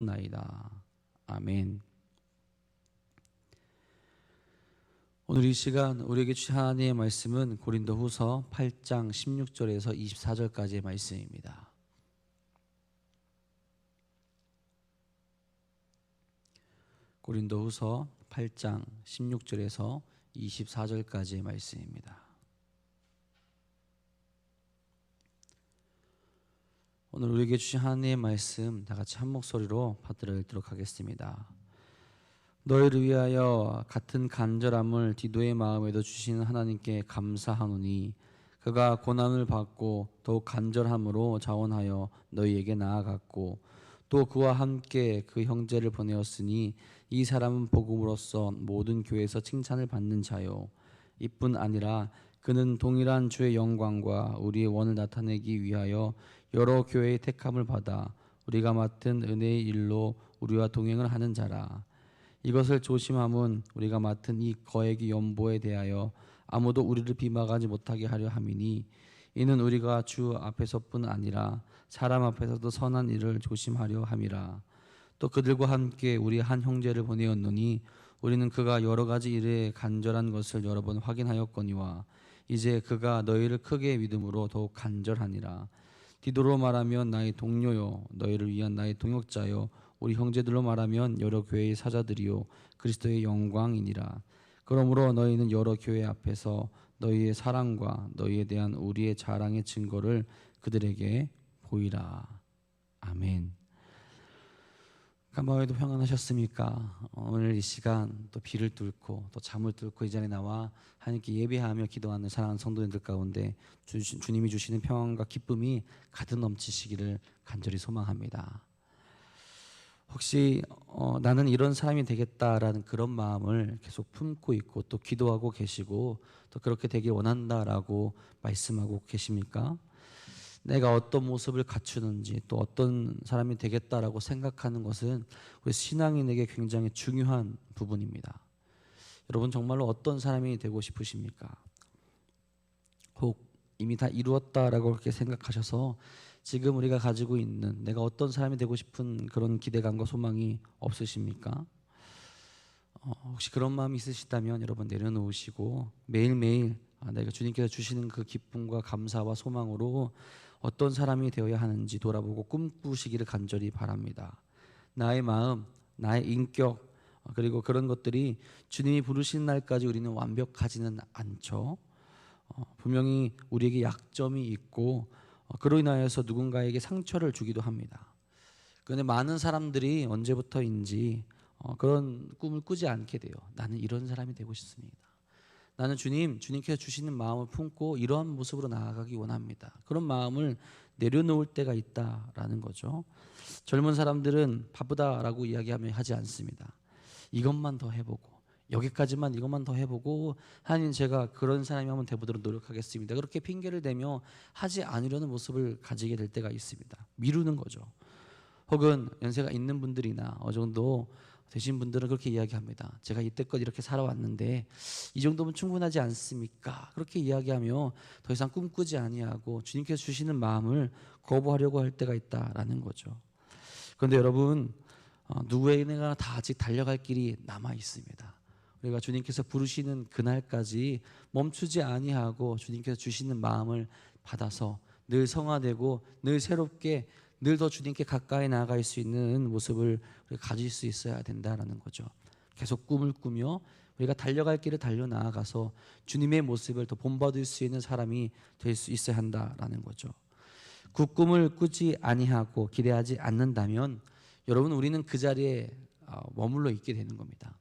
나이다. 아멘. 오늘 이 시간 우리에게 하나님의 말씀은 고린도후서 8장 16절에서 24절까지의 말씀입니다. 고린도후서 8장 16절에서 24절까지의 말씀입니다. 오늘 우리에게 주신 하나님의 말씀 다 같이 한 목소리로 받들어 읽도록 하겠습니다. 너희를 위하여 같은 간절함을 디도의 마음에도 주시는 하나님께 감사하노니 그가 고난을 받고 더욱 간절함으로 자원하여 너희에게 나아갔고 또 그와 함께 그 형제를 보내었으니 이 사람은 복음으로써 모든 교회에서 칭찬을 받는 자요 이뿐 아니라 그는 동일한 주의 영광과 우리의 원을 나타내기 위하여 여러 교회의 택함을 받아 우리가 맡은 은혜의 일로 우리와 동행을 하는 자라. 이것을 조심함은 우리가 맡은 이 거액의 연보에 대하여 아무도 우리를 비방하지 못하게 하려 함이니 이는 우리가 주 앞에서뿐 아니라 사람 앞에서도 선한 일을 조심하려 함이라. 또 그들과 함께 우리 한 형제를 보내었노니 우리는 그가 여러 가지 일에 간절한 것을 여러 번 확인하였거니와 이제 그가 너희를 크게 믿음으로 더욱 간절하니라. 디도로 말하면 나의 동료요 너희를 위한 나의 동역자요 우리 형제들로 말하면 여러 교회의 사자들이요 그리스도의 영광이니라. 그러므로 너희는 여러 교회 앞에서 너희의 사랑과 너희에 대한 우리의 자랑의 증거를 그들에게 보이라. 아멘 간밤에도 평안하셨습니까? 오늘 이 시간 또 비를 뚫고 또 잠을 뚫고 이 자리에 나와 하나님께 예배하며 기도하는 사랑하는 성도님들 가운데 주, 주님이 주시는 평안과 기쁨이 가득 넘치시기를 간절히 소망합니다. 혹시 어, 나는 이런 사람이 되겠다라는 그런 마음을 계속 품고 있고 또 기도하고 계시고 또 그렇게 되길 원한다라고 말씀하고 계십니까? 내가 어떤 모습을 갖추는지 또 어떤 사람이 되겠다라고 생각하는 것은 우리 신앙인에게 굉장히 중요한 부분입니다. 여러분 정말로 어떤 사람이 되고 싶으십니까? 혹 이미 다 이루었다라고 그렇게 생각하셔서 지금 우리가 가지고 있는 내가 어떤 사람이 되고 싶은 그런 기대감과 소망이 없으십니까? 어, 혹시 그런 마음이 있으시다면 여러분 내려놓으시고 매일매일 아, 내가 주님께서 주시는 그 기쁨과 감사와 소망으로 어떤 사람이 되어야 하는지 돌아보고 꿈꾸시기를 간절히 바랍니다. 나의 마음, 나의 인격, 그리고 그런 것들이 주님이 부르신 날까지 우리는 완벽하지는 않죠. 어, 분명히 우리에게 약점이 있고 어, 그로 인하여서 누군가에게 상처를 주기도 합니다. 그런데 많은 사람들이 언제부터인지 어, 그런 꿈을 꾸지 않게 돼요. 나는 이런 사람이 되고 싶습니다. 나는 주님, 주님께서 주시는 마음을 품고 이러한 모습으로 나아가기 원합니다. 그런 마음을 내려놓을 때가 있다라는 거죠. 젊은 사람들은 바쁘다라고 이야기하면 하지 않습니다. 이것만 더 해보고 여기까지만 이것만 더 해보고 하나님 제가 그런 사람이 한번 돼보도록 노력하겠습니다. 그렇게 핑계를 대며 하지 않으려는 모습을 가지게 될 때가 있습니다. 미루는 거죠. 혹은 연세가 있는 분들이나 어느 정도 되신 분들은 그렇게 이야기합니다. 제가 이때껏 이렇게 살아왔는데 이 정도면 충분하지 않습니까? 그렇게 이야기하며 더 이상 꿈꾸지 아니하고 주님께서 주시는 마음을 거부하려고 할 때가 있다라는 거죠. 그런데 여러분 어, 누구에게나 다 아직 달려갈 길이 남아 있습니다. 우리가 주님께서 부르시는 그날까지 멈추지 아니하고 주님께서 주시는 마음을 받아서 늘 성화되고 늘 새롭게 늘 더 주님께 가까이 나아갈 수 있는 모습을 가질 수 있어야 된다라는 거죠. 계속 꿈을 꾸며 우리가 달려갈 길을 달려 나아가서 주님의 모습을 더 본받을 수 있는 사람이 될 수 있어야 한다라는 거죠. 그 꿈을 꾸지 아니하고 기대하지 않는다면 여러분 우리는 그 자리에 어, 머물러 있게 되는 겁니다.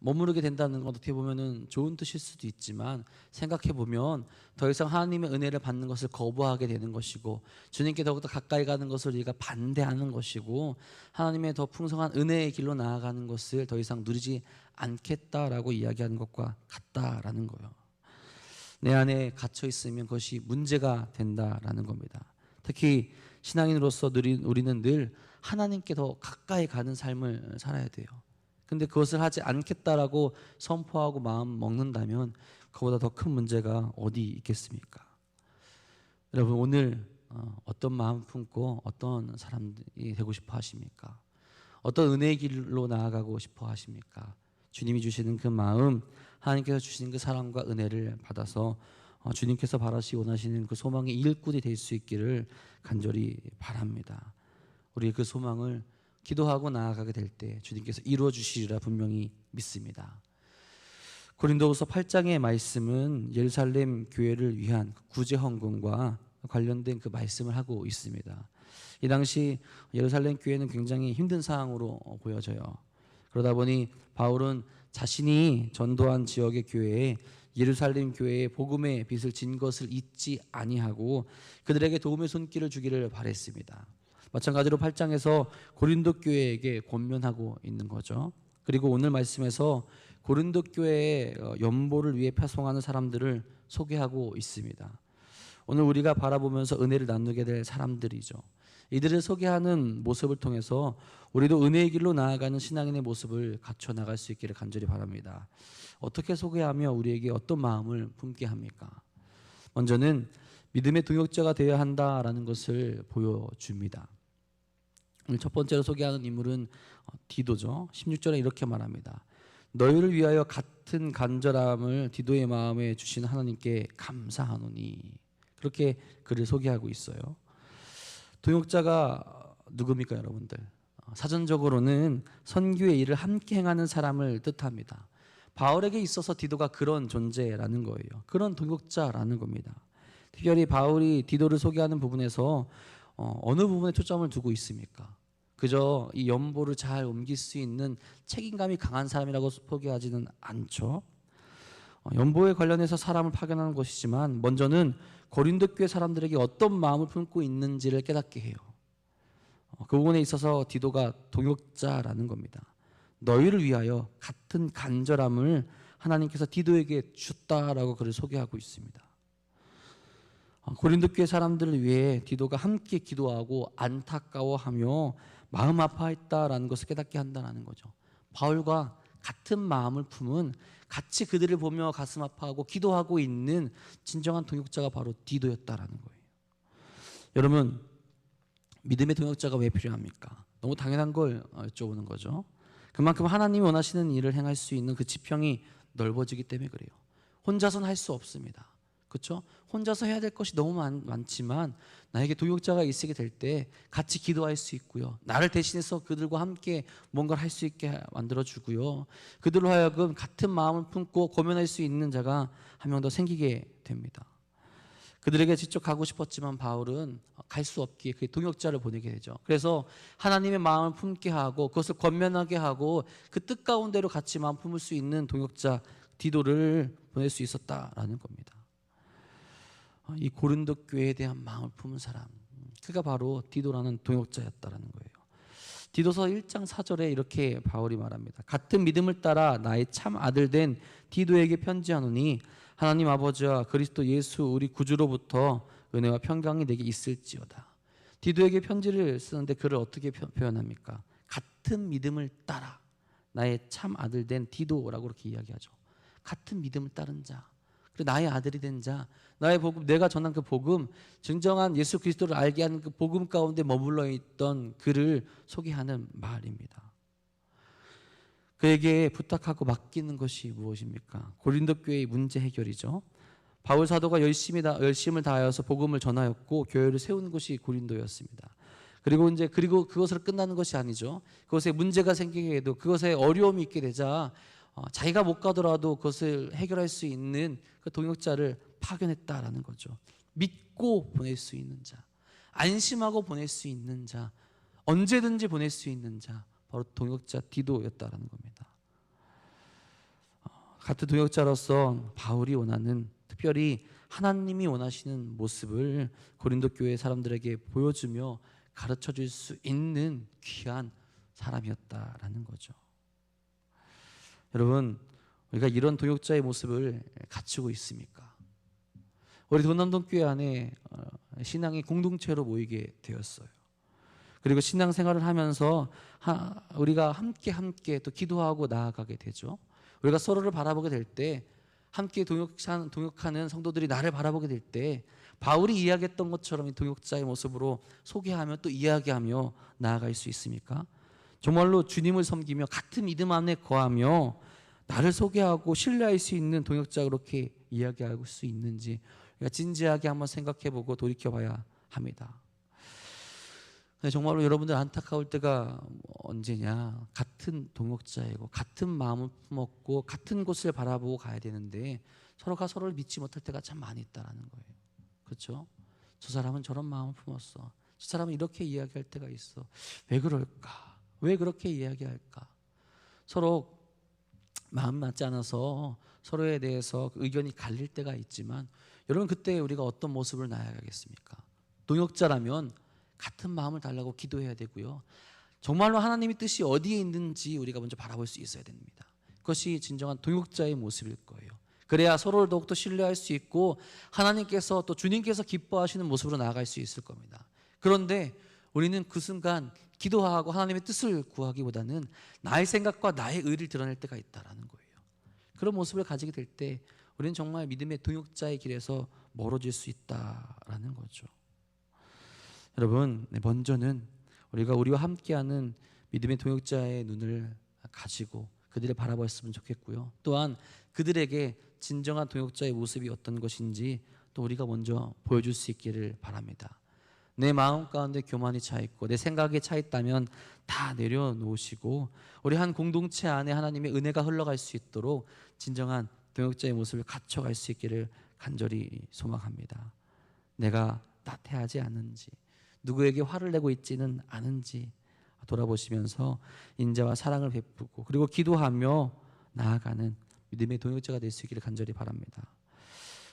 머무르게 된다는 건 어떻게 보면은 좋은 뜻일 수도 있지만 생각해 보면 더 이상 하나님의 은혜를 받는 것을 거부하게 되는 것이고 주님께 더욱더 가까이 가는 것을 우리가 반대하는 것이고 하나님의 더 풍성한 은혜의 길로 나아가는 것을 더 이상 누리지 않겠다라고 이야기하는 것과 같다라는 거예요. 내 안에 갇혀 있으면 그것이 문제가 된다라는 겁니다. 특히 신앙인으로서 우리는 늘 하나님께 더 가까이 가는 삶을 살아야 돼요. 근데 그것을 하지 않겠다라고 선포하고 마음 먹는다면 그보다 더 큰 문제가 어디 있겠습니까? 여러분 오늘 어, 어떤 마음 품고 어떤 사람이 되고 싶어 하십니까? 어떤 은혜의 길로 나아가고 싶어 하십니까? 주님이 주시는 그 마음, 하나님께서 주시는 그 사랑과 은혜를 받아서 어, 주님께서 바라시 원하시는 그 소망의 일꾼이 될 수 있기를 간절히 바랍니다. 우리의 그 소망을 기도하고 나아가게 될 때 주님께서 이루어 주시리라 분명히 믿습니다. 고린도후서 8장의 말씀은 예루살렘 교회를 위한 구제 헌금과 관련된 그 말씀을 하고 있습니다. 이 당시 예루살렘 교회는 굉장히 힘든 상황으로 보여져요. 그러다 보니 바울은 자신이 전도한 지역의 교회에 예루살렘 교회에 복음의 빛을 진 것을 잊지 아니하고 그들에게 도움의 손길을 주기를 바랬습니다. 마찬가지로 8장에서 고린도 교회에게 권면하고 있는 거죠. 그리고 오늘 말씀에서 고린도 교회의 어, 연보를 위해 파송하는 사람들을 소개하고 있습니다. 오늘 우리가 바라보면서 은혜를 나누게 될 사람들이죠. 이들을 소개하는 모습을 통해서 우리도 은혜의 길로 나아가는 신앙인의 모습을 갖춰 나갈 수 있기를 간절히 바랍니다. 어떻게 소개하며 우리에게 어떤 마음을 품게 합니까? 먼저는 믿음의 동역자가 되어야 한다라는 것을 보여줍니다. 오늘 첫 번째로 소개하는 인물은 어, 디도죠. 16절에 이렇게 말합니다. 너희를 위하여 같은 간절함을 디도의 마음에 주신 하나님께 감사하노니 그렇게 그를 소개하고 있어요. 동역자가 누굽니까, 여러분들? 어, 사전적으로는 선교의 일을 함께 행하는 사람을 뜻합니다. 바울에게 있어서 디도가 그런 존재라는 거예요. 그런 동역자라는 겁니다. 특별히 바울이 디도를 소개하는 부분에서 어, 느 부분에 초점을 두고 있습니까? 그저 이 연보를 잘 옮길 수 있는 책임감이 강한 사람이라고 소개하지는 않죠. 어, 연보에 관련해서 사람을 파견하는 것이지만 먼저는 고린도 교회 사람들에게 어떤 마음을 품고 있는지를 깨닫게 해요. 어, 그 부분에 있어서 디도가 동역자라는 겁니다. 너희를 위하여 같은 간절함을 하나님께서 디도에게 줬다라고 그를 소개하고 있습니다. 어, 고린도 교회 사람들을 위해 디도가 함께 기도하고 안타까워하며 마음 아파했다라는 것을 깨닫게 한다는 거죠. 바울과 같은 마음을 품은 같이 그들을 보며 가슴 아파하고 기도하고 있는 진정한 동역자가 바로 디도였다라는 거예요. 여러분 믿음의 동역자가 왜 필요합니까? 너무 당연한 걸 여쭤보는 거죠. 그만큼 하나님이 원하시는 일을 행할 수 있는 그 지평이 넓어지기 때문에 그래요. 혼자서는 할수 없습니다. 그렇죠? 혼자서 해야 될 것이 너무 많, 많지만 나에게 동역자가 있게 될 때 같이 기도할 수 있고요. 나를 대신해서 그들과 함께 뭔가를 할 수 있게 만들어 주고요. 그들로 하여금 같은 마음을 품고 고민할 수 있는 자가 한 명 더 생기게 됩니다. 그들에게 직접 가고 싶었지만 바울은 갈 수 없기에 그 동역자를 보내게 되죠. 그래서 하나님의 마음을 품게 하고 그것을 권면하게 하고 그 뜻 가운데로 같이 마음 품을 수 있는 동역자 디도를 보낼 수 있었다라는 겁니다. 이 고린도 교회에 대한 마음을 품은 사람 그가 바로 디도라는 동역자였다라는 거예요. 디도서 1장 4절에 이렇게 바울이 말합니다. 같은 믿음을 따라 나의 참 아들 된 디도에게 편지하노니 하나님 아버지와 그리스도 예수 우리 구주로부터 은혜와 평강이 내게 있을지어다. 디도에게 편지를 쓰는데 그를 어떻게 표현합니까? 같은 믿음을 따라 나의 참 아들 된 디도라고 그렇게 이야기하죠. 같은 믿음을 따른 자. 그리고 나의 아들이 된 자, 나의 복음, 내가 전한 그 복음, 증정한 예수 그리스도를 알게 하는 그 복음 가운데 머물러 있던 그를 소개하는 말입니다. 그에게 부탁하고 맡기는 것이 무엇입니까? 고린도 교회의 문제 해결이죠. 바울 사도가 열심히 다, 열심을 다하여서 복음을 전하였고 교회를 세운 곳이 고린도였습니다. 그리고 이제 그리고 그것으로 끝나는 것이 아니죠. 그것에 문제가 생기게 해도 그것에 어려움이 있게 되자 어, 자기가 못 가더라도 그것을 해결할 수 있는 그 동역자를 파견했다라는 거죠. 믿고 보낼 수 있는 자, 안심하고 보낼 수 있는 자, 언제든지 보낼 수 있는 자, 바로 동역자 디도였다라는 겁니다. 어, 같은 동역자로서 바울이 원하는 특별히 하나님이 원하시는 모습을 고린도 교회 사람들에게 보여주며 가르쳐 줄 수 있는 귀한 사람이었다라는 거죠. 여러분, 우리가 이런 도역자의 모습을 갖추고 있습니까? 우리 도남동 교회 안에 어, 신앙의 공동체로 모이게 되었어요. 그리고 신앙 생활을 하면서 우리가 함께 함께 또 기도하고 나아가게 되죠. 우리가 서로를 바라보게 될 때 함께 동역하는, 동역하는 성도들이 나를 바라보게 될 때 바울이 이야기했던 것처럼 이 동역자의 모습으로 소개하며 또 이야기하며 나아갈 수 있습니까? 정말로 주님을 섬기며 같은 믿음 안에 거하며 나를 소개하고 신뢰할 수 있는 동역자 그렇게 이야기할 수 있는지 진지하게 한번 생각해보고 돌이켜봐야 합니다. 정말로 여러분들 안타까울 때가 언제냐? 같은 동역자이고 같은 마음을 품었고 같은 곳을 바라보고 가야 되는데 서로가 서로를 믿지 못할 때가 참 많이 있다라는 거예요. 그렇죠? 저 사람은 저런 마음을 품었어. 저 사람은 이렇게 이야기할 때가 있어. 왜 그럴까? 왜 그렇게 이야기할까? 서로 마음 맞지 않아서 서로에 대해서 의견이 갈릴 때가 있지만 여러분 그때 우리가 어떤 모습을 나아가겠습니까? 동역자라면 같은 마음을 달라고 기도해야 되고요. 정말로 하나님의 뜻이 어디에 있는지 우리가 먼저 바라볼 수 있어야 됩니다. 그것이 진정한 동역자의 모습일 거예요. 그래야 서로를 더욱더 신뢰할 수 있고 하나님께서 또 주님께서 기뻐하시는 모습으로 나아갈 수 있을 겁니다. 그런데 우리는 그 순간 기도하고 하나님의 뜻을 구하기보다는 나의 생각과 나의 의를 드러낼 때가 있다라는 거예요. 그런 모습을 가지게 될 때 우리는 정말 믿음의 동역자의 길에서 멀어질 수 있다라는 거죠. 여러분, 네, 먼저는 우리가 우리와 함께하는 믿음의 동역자의 눈을 가지고 그들을 바라보았으면 좋겠고요. 또한 그들에게 진정한 동역자의 모습이 어떤 것인지 또 우리가 먼저 보여줄 수 있기를 바랍니다. 내 마음 가운데 교만이 차 있고 내 생각에 차 있다면 다 내려놓으시고 우리 한 공동체 안에 하나님의 은혜가 흘러갈 수 있도록 진정한 동역자의 모습을 갖춰갈 수 있기를 간절히 소망합니다. 내가 나태하지 않은지 누구에게 화를 내고 있지는 않은지 돌아보시면서 인자와 사랑을 베푸고 그리고 기도하며 나아가는 믿음의 동역자가 될 수 있기를 간절히 바랍니다.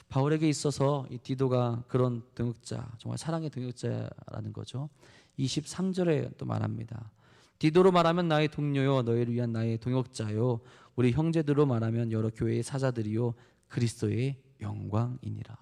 바울에게 있어서 이 디도가 그런 동역자, 정말 사랑의 동역자라는 거죠. 23절에 또 말합니다. 디도로 말하면 나의 동료요 너희를 위한 나의 동역자요 우리 형제들로 말하면 여러 교회의 사자들이요 그리스도의 영광이니라.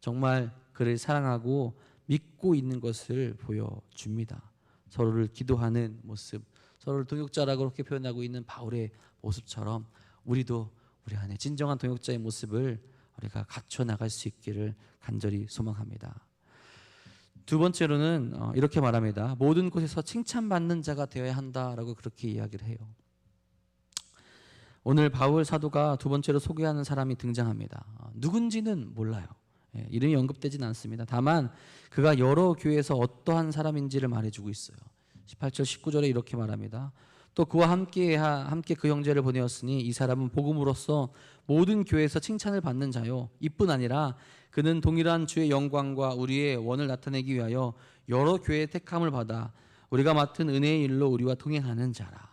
정말 그를 사랑하고 믿고 있는 것을 보여줍니다. 서로를 기도하는 모습, 서로를 동역자라고 그렇게 표현하고 있는 바울의 모습처럼 우리도 우리 안에 진정한 동역자의 모습을 우리가 갖춰 나갈 수 있기를 간절히 소망합니다. 두 번째로는 어, 이렇게 말합니다. 모든 곳에서 칭찬받는 자가 되어야 한다라고 그렇게 이야기를 해요. 오늘 바울 사도가 두 번째로 소개하는 사람이 등장합니다. 어, 누군지는 몰라요. 예, 이름이 언급되진 않습니다. 다만 그가 여러 교회에서 어떠한 사람인지를 말해주고 있어요. 18절 19절에 이렇게 말합니다. 또 그와 함께 함께 그 형제를 보내었으니 이 사람은 복음으로써 모든 교회에서 칭찬을 받는 자요 이뿐 아니라 그는 동일한 주의 영광과 우리의 원을 나타내기 위하여 여러 교회의 택함을 받아 우리가 맡은 은혜의 일로 우리와 동행하는 자라.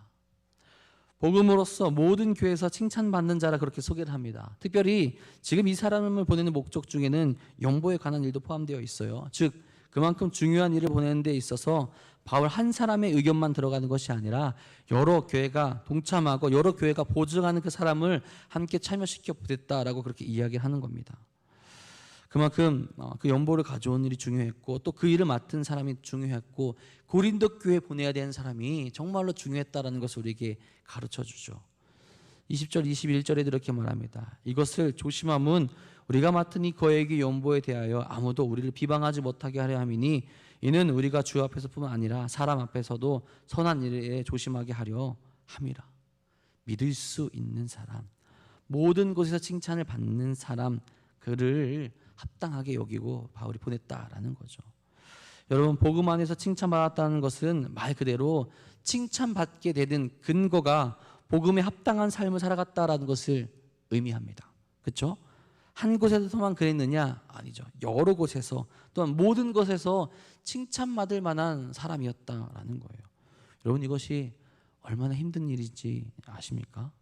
복음으로써 모든 교회에서 칭찬받는 자라 그렇게 소개를 합니다. 특별히 지금 이 사람을 보내는 목적 중에는 영보에 관한 일도 포함되어 있어요. 즉 그만큼 중요한 일을 보내는 데 있어서 바울 한 사람의 의견만 들어가는 것이 아니라 여러 교회가 동참하고 여러 교회가 보증하는 그 사람을 함께 참여시켜 보냈다라고 그렇게 이야기하는 겁니다. 그만큼 어, 그 연보를 가져온 일이 중요했고 또 그 일을 맡은 사람이 중요했고 고린도 교회 보내야 되는 사람이 정말로 중요했다라는 것을 우리에게 가르쳐 주죠. 20절 21절에 이렇게 말합니다. 이것을 조심함은 우리가 맡은 이 거액의 연보에 대하여 아무도 우리를 비방하지 못하게 하려 함이니 이는 우리가 주 앞에서뿐만 아니라 사람 앞에서도 선한 일에 조심하게 하려 함이라. 믿을 수 있는 사람, 모든 곳에서 칭찬을 받는 사람, 그를 합당하게 여기고 바울이 보냈다라는 거죠. 여러분 복음 안에서 칭찬받았다는 것은 말 그대로 칭찬받게 되는 근거가 복음에 합당한 삶을 살아갔다라는 것을 의미합니다. 그렇죠? 한 곳에서만 그랬느냐? 아니죠. 여러 곳에서 또한 모든 곳에서 칭찬받을 만한 사람이었다라는 거예요. 여러분 이것이 얼마나 힘든 일인지 아십니까?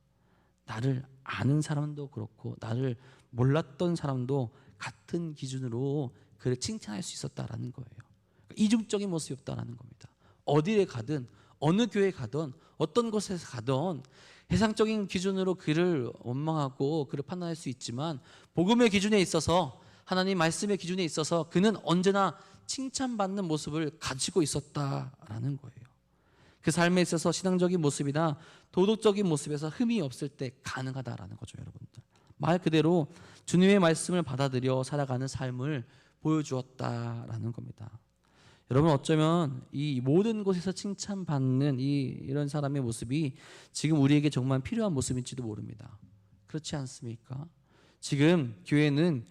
나를 아는 사람도 그렇고 나를 몰랐던 사람도 같은 기준으로 그를 칭찬할 수 있었다라는 거예요. 그러니까 이중적인 모습이었다라는 겁니다. 어디에 가든 어느 교회 가든 어떤 곳에서 가든 세상적인 기준으로 그를 원망하고 그를 판단할 수 있지만 복음의 기준에 있어서 하나님 말씀의 기준에 있어서 그는 언제나 칭찬받는 모습을 가지고 있었다라는 거예요. 그 삶에 있어서 신앙적인 모습이나 도덕적인 모습에서 흠이 없을 때 가능하다라는 거죠, 여러분들. 말 그대로 주님의 말씀을 받아들여 살아가는 삶을 보여주었다라는 겁니다. 여러분 어쩌면 이 모든 곳에서 칭찬받는 이 이런 사람의 모습이 지금 우리에게 정말 필요한 모습일지도 모릅니다. 그렇지 않습니까? 지금 교회는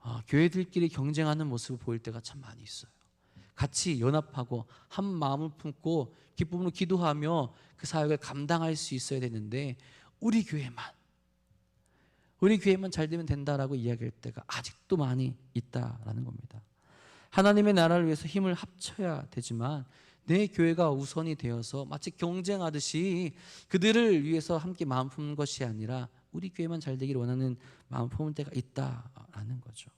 아, 교회들끼리 경쟁하는 모습을 보일 때가 참 많이 있어요. 같이 연합하고 한 마음을 품고 기쁨으로 기도하며 그 사역을 감당할 수 있어야 되는데 우리 교회만 우리 교회만 잘 되면 된다라고 이야기할 때가 아직도 많이 있다라는 겁니다. 하나님의 나라를 위해서 힘을 합쳐야 되지만 내 교회가 우선이 되어서 마치 경쟁하듯이 그들을 위해서 함께 마음 품는 것이 아니라 우리 교회만 잘 되기를 원하는 마음 품을 때가 있다라는 거죠.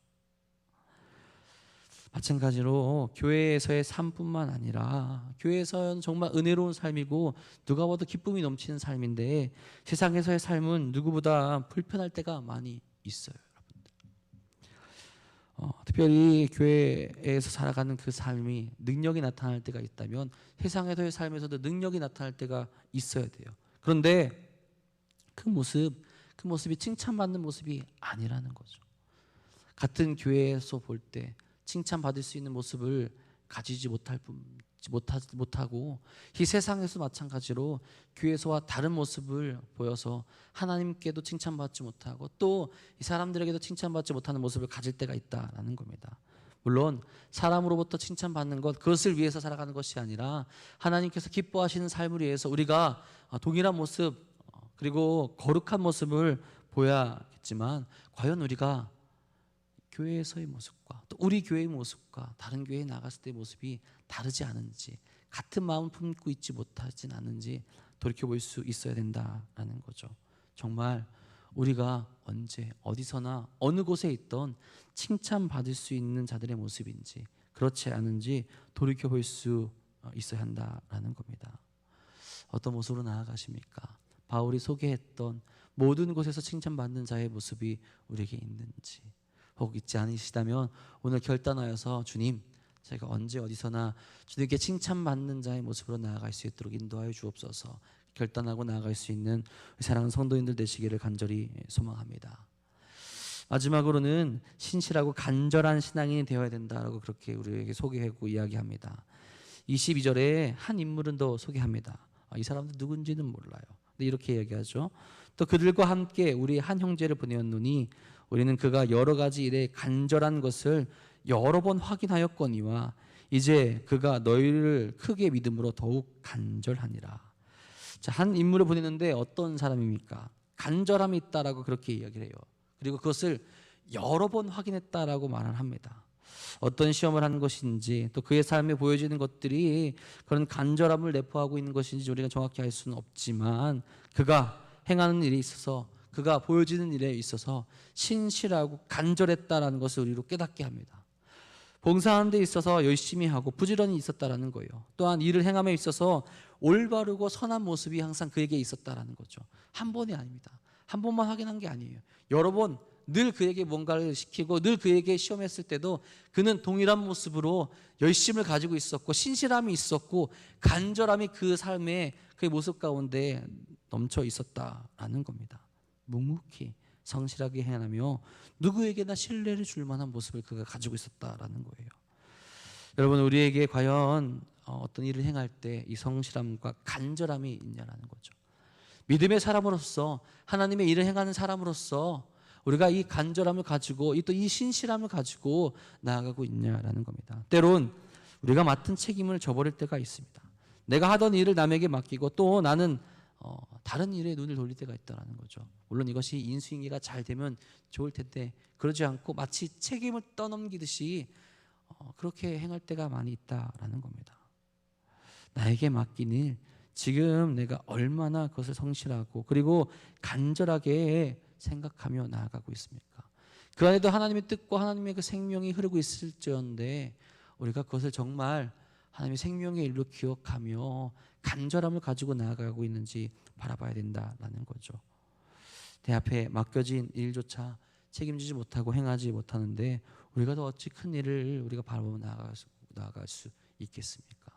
마찬가지로 교회에서의 삶뿐만 아니라 교회에서는 정말 은혜로운 삶이고 누가 봐도 기쁨이 넘치는 삶인데 세상에서의 삶은 누구보다 불편할 때가 많이 있어요. 어, 특별히 교회에서 살아가는 그 삶이 능력이 나타날 때가 있다면 세상에서의 삶에서도 능력이 나타날 때가 있어야 돼요. 그런데 그 모습, 그 모습이 칭찬받는 모습이 아니라는 거죠. 같은 교회에서 볼 때 칭찬받을 수 있는 모습을 가지지 못할 뿐 못하, 못하고 이 세상에서 마찬가지로 교회에서와 다른 모습을 보여서 하나님께도 칭찬받지 못하고 또 이 사람들에게도 칭찬받지 못하는 모습을 가질 때가 있다라는 겁니다. 물론 사람으로부터 칭찬받는 것 그것을 위해서 살아가는 것이 아니라 하나님께서 기뻐하시는 삶을 위해서 우리가 동일한 모습 그리고 거룩한 모습을 보여야겠지만 과연 우리가 교회에서의 모습과 또 우리 교회의 모습과 다른 교회에 나갔을 때의 모습이 다르지 않은지 같은 마음 품고 있지 못하진 않은지 돌이켜 볼 수 있어야 된다라는 거죠. 정말 우리가 언제 어디서나 어느 곳에 있던 칭찬 받을 수 있는 자들의 모습인지 그렇지 않은지 돌이켜 볼 수 있어야 한다라는 겁니다. 어떤 모습으로 나아가십니까? 바울이 소개했던 모든 곳에서 칭찬받는 자의 모습이 우리에게 있는지 혹 있지 않으시다면 오늘 결단하여서 주님 제가 언제 어디서나 주님께 칭찬받는 자의 모습으로 나아갈 수 있도록 인도하여 주옵소서 결단하고 나아갈 수 있는 사랑하는 성도인들 되시기를 간절히 소망합니다. 마지막으로는 신실하고 간절한 신앙인이 되어야 된다라고 그렇게 우리에게 소개하고 이야기합니다. 22절에 한 인물은 더 소개합니다. 아, 이 사람들 누군지는 몰라요. 이렇게 얘기하죠. 또 그들과 함께 우리 한 형제를 보내었노니 우리는 그가 여러 가지 일에 간절한 것을 여러 번 확인하였거니와 이제 그가 너희를 크게 믿음으로 더욱 간절하니라. 자, 한 인물을 보내는데 어떤 사람입니까? 간절함이 있다라고 그렇게 이야기를 해요. 그리고 그것을 여러 번 확인했다라고 말을 합니다. 어떤 시험을 한 것인지 또 그의 삶에 보여지는 것들이 그런 간절함을 내포하고 있는 것인지 우리가 정확히 알 수는 없지만 그가 행하는 일에 있어서 그가 보여지는 일에 있어서 신실하고 간절했다라는 것을 우리로 깨닫게 합니다. 봉사하는 데 있어서 열심히 하고 부지런히 있었다라는 거예요. 또한 일을 행함에 있어서 올바르고 선한 모습이 항상 그에게 있었다라는 거죠. 한 번이 아닙니다. 한 번만 확인한 게 아니에요. 여러 번 늘 그에게 뭔가를 시키고 늘 그에게 시험했을 때도 그는 동일한 모습으로 열심을 가지고 있었고 신실함이 있었고 간절함이 그 삶의 그의 모습 가운데 넘쳐 있었다라는 겁니다. 묵묵히 성실하게 행하며 누구에게나 신뢰를 줄 만한 모습을 그가 가지고 있었다라는 거예요. 여러분 우리에게 과연 어, 어떤 일을 행할 때 이 성실함과 간절함이 있냐라는 거죠. 믿음의 사람으로서 하나님의 일을 행하는 사람으로서 우리가 이 간절함을 가지고 또 이 신실함을 가지고 나아가고 있냐라는 겁니다. 때론 우리가 맡은 책임을 저버릴 때가 있습니다. 내가 하던 일을 남에게 맡기고 또 나는 어, 다른 일에 눈을 돌릴 때가 있다라는 거죠. 물론 이것이 인수인계가 잘 되면 좋을 텐데 그러지 않고 마치 책임을 떠넘기듯이 어, 그렇게 행할 때가 많이 있다라는 겁니다. 나에게 맡긴 일 지금 내가 얼마나 그것을 성실하고 그리고 간절하게 생각하며 나아가고 있습니까? 그 안에도 하나님의 뜻과 하나님의 그 생명이 흐르고 있을지언데 우리가 그것을 정말 하나님의 생명의 일로 기억하며 간절함을 가지고 나아가고 있는지 바라봐야 된다라는 거죠. 내 앞에 맡겨진 일조차 책임지지 못하고 행하지 못하는데 우리가 더 어찌 큰 일을 우리가 바라보며 나아갈 수, 나아갈 수 있겠습니까?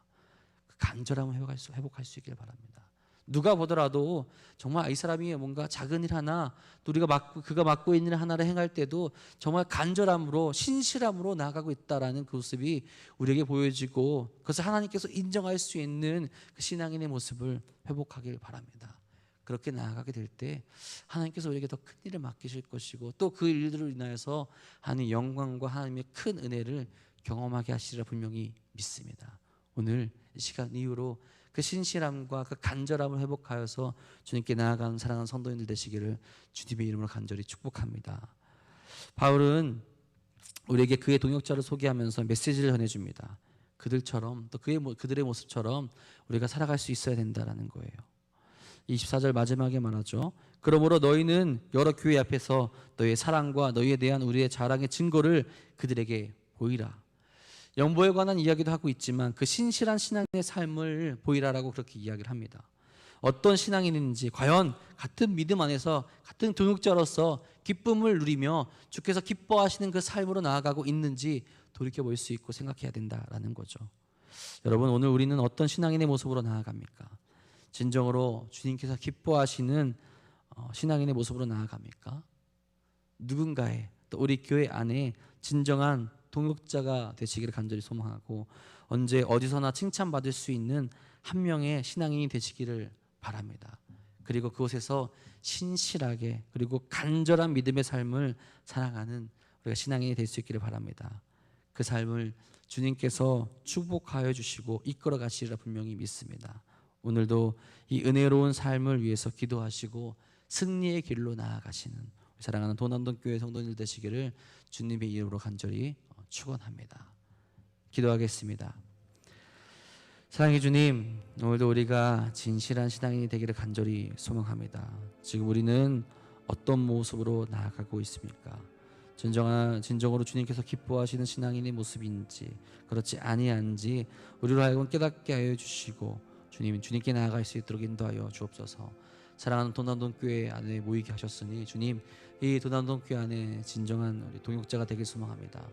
그 간절함을 회복할 수, 회복할 수 있길 바랍니다. 누가 보더라도 정말 이 사람이 뭔가 작은 일 하나 또 우리가 맡고 그가 맡고 있는 일 하나를 행할 때도 정말 간절함으로 신실함으로 나아가고 있다라는 그 모습이 우리에게 보여지고 그것을 하나님께서 인정할 수 있는 그 신앙인의 모습을 회복하길 바랍니다. 그렇게 나아가게 될 때 하나님께서 우리에게 더 큰 일을 맡기실 것이고 또 그 일들로 인하여서 하나님 영광과 하나님의 큰 은혜를 경험하게 하시리라 분명히 믿습니다. 오늘 이 시간 이후로 그 신실함과 그 간절함을 회복하여서 주님께 나아가는 사랑하는 성도님들 되시기를 주님의 이름으로 간절히 축복합니다. 바울은 우리에게 그의 동역자를 소개하면서 메시지를 전해줍니다. 그들처럼 또 그의 모- 그들의 모습처럼 우리가 살아갈 수 있어야 된다라는 거예요. 24절 마지막에 말하죠. 그러므로 너희는 여러 교회 앞에서 너희의 사랑과 너희에 대한 우리의 자랑의 증거를 그들에게 보이라. 영보에 관한 이야기도 하고 있지만 그 신실한 신앙의 삶을 보이라라고 그렇게 이야기를 합니다. 어떤 신앙인인지 과연 같은 믿음 안에서 같은 동역자로서 기쁨을 누리며 주께서 기뻐하시는 그 삶으로 나아가고 있는지 돌이켜 볼 수 있고 생각해야 된다라는 거죠. 여러분 오늘 우리는 어떤 신앙인의 모습으로 나아갑니까? 진정으로 주님께서 기뻐하시는 어, 신앙인의 모습으로 나아갑니까? 누군가의 또 우리 교회 안에 진정한 동역자가 되시기를 간절히 소망하고 언제 어디서나 칭찬받을 수 있는 한 명의 신앙인이 되시기를 바랍니다. 그리고 그곳에서 신실하게 그리고 간절한 믿음의 삶을 살아가는 우리가 신앙인이 될 수 있기를 바랍니다. 그 삶을 주님께서 축복하여 주시고 이끌어 가시리라 분명히 믿습니다. 오늘도 이 은혜로운 삶을 위해서 기도하시고 승리의 길로 나아가시는 사랑하는 도남동 교회 성도님들 되시기를 주님의 이름으로 간절히 어, 축원합니다. 기도하겠습니다. 사랑해 주님, 오늘도 우리가 진실한 신앙인이 되기를 간절히 소망합니다. 지금 우리는 어떤 모습으로 나아가고 있습니까? 진정한 진정으로 주님께서 기뻐하시는 신앙인의 모습인지 그렇지 아니한지 우리로 하여금 깨닫게 하여 주시고 주님 주님께 나아갈 수 있도록 인도하여 주옵소서. 사랑하는 도남동 교회 안에 모이게 하셨으니 주님 이 도남동 교회 안에 진정한 우리 동역자가 되길 소망합니다.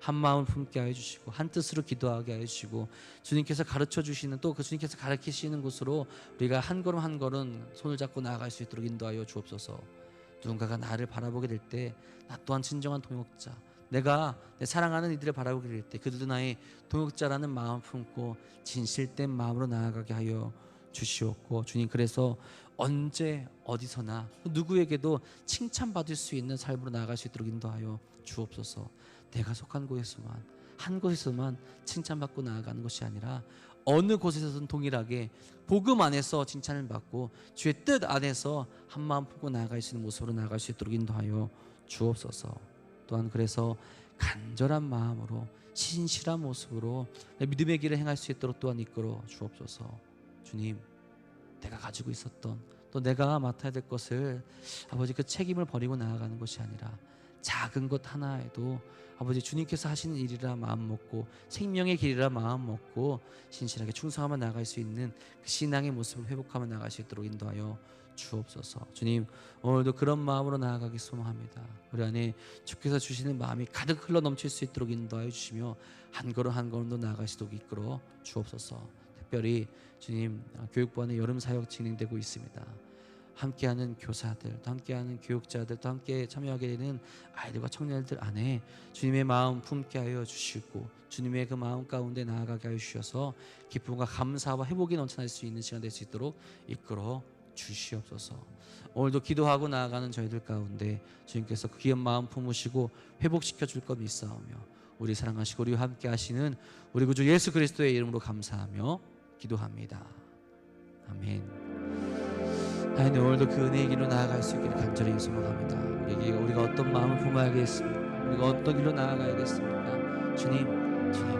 한 마음 품게 하여 주시고 한 뜻으로 기도하게 하여 주시고 주님께서 가르쳐 주시는 또 그 주님께서 가르치시는 곳으로 우리가 한 걸음 한 걸음 손을 잡고 나아갈 수 있도록 인도하여 주옵소서. 누군가가 나를 바라보게 될 때 나 또한 진정한 동역자 내가 내 사랑하는 이들을 바라보게 될 때 그들도 나의 동역자라는 마음 품고 진실된 마음으로 나아가게 하여 주시옵고 주님 그래서 언제 어디서나 누구에게도 칭찬받을 수 있는 삶으로 나아갈 수 있도록 인도하여 주옵소서 내가 속한 곳에서만 한 곳에서만 칭찬받고 나아가는 것이 아니라 어느 곳에서든 동일하게 복음 안에서 칭찬을 받고 주의 뜻 안에서 한 마음 품고 나아갈 수 있는 모습으로 나아갈 수 있도록 인도하여 주옵소서. 또한 그래서 간절한 마음으로 신실한 모습으로 내 믿음의 길을 행할 수 있도록 또한 이끌어 주옵소서. 주님, 내가 가지고 있었던 또 내가 맡아야 될 것을 아버지 그 책임을 버리고 나아가는 것이 아니라 작은 것 하나에도 아버지 주님께서 하시는 일이라 마음 먹고 생명의 길이라 마음 먹고 신실하게 충성하며 나갈 수 있는 그 신앙의 모습을 회복하며 나갈 수 있도록 인도하여 주옵소서. 주님 오늘도 그런 마음으로 나아가기 소망합니다. 우리 안에 주께서 주시는 마음이 가득 흘러 넘칠 수 있도록 인도하여 주시며 한 걸음 한 걸음도 있도록 이끌어 주옵소서. 특별히 주님 아, 교육부 안에 여름 사역 진행되고 있습니다. 함께하는 교사들, 또 함께하는 교육자들, 또 함께 참여하게 되는 아이들과 청년들 안에 주님의 마음 품게 하여 주시고 주님의 그 마음 가운데 나아가게 하여 주셔서 기쁨과 감사와 회복이 넘쳐날 수 있는 시간 될 수 있도록 이끌어 주시옵소서. 오늘도 기도하고 나아가는 저희들 가운데 주님께서 그 귀한 마음 품으시고 회복시켜 줄 것 믿사오며 우리 사랑하시고 우리와 함께 하시는 우리 구주 예수 그리스도의 이름으로 감사하며 기도합니다. 아멘. 하나님 오늘도 그 은혜의 길로 나아갈 수 있기를 간절히 소망합니다. 우리에게 우리가 어떤 마음을 품어야겠습니까? 우리가 어떤 길로 나아가야겠습니까? 주님, 주님.